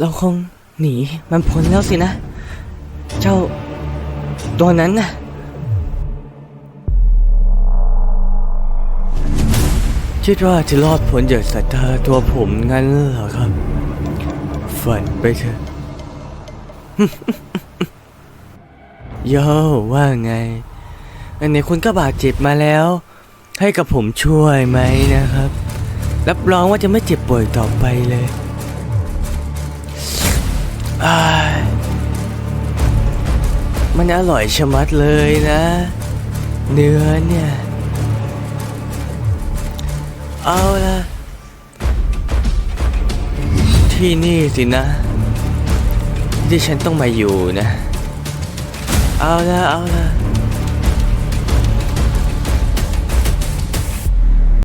เราคงหนีมันพ้นแล้วสินะ เจ้าตัวนั้นน่ะคิดว่าจะรอดพ้นจากสายตาตัวผมงั้นเหรอครับ ฝันไปเถอะโย่ว่าไง อันนี้คุณก็บาดเจ็บมาแล้ว ให้กับผมช่วยไหมนะครับ รับรองว่าจะไม่เจ็บป่วยต่อไปเลย มันอร่อยชะมัดเลยนะ เนื้อเนี่ย เอาละที่นี่สินะ ที่ฉันต้องมาอยู่นะ เอาละเอาละ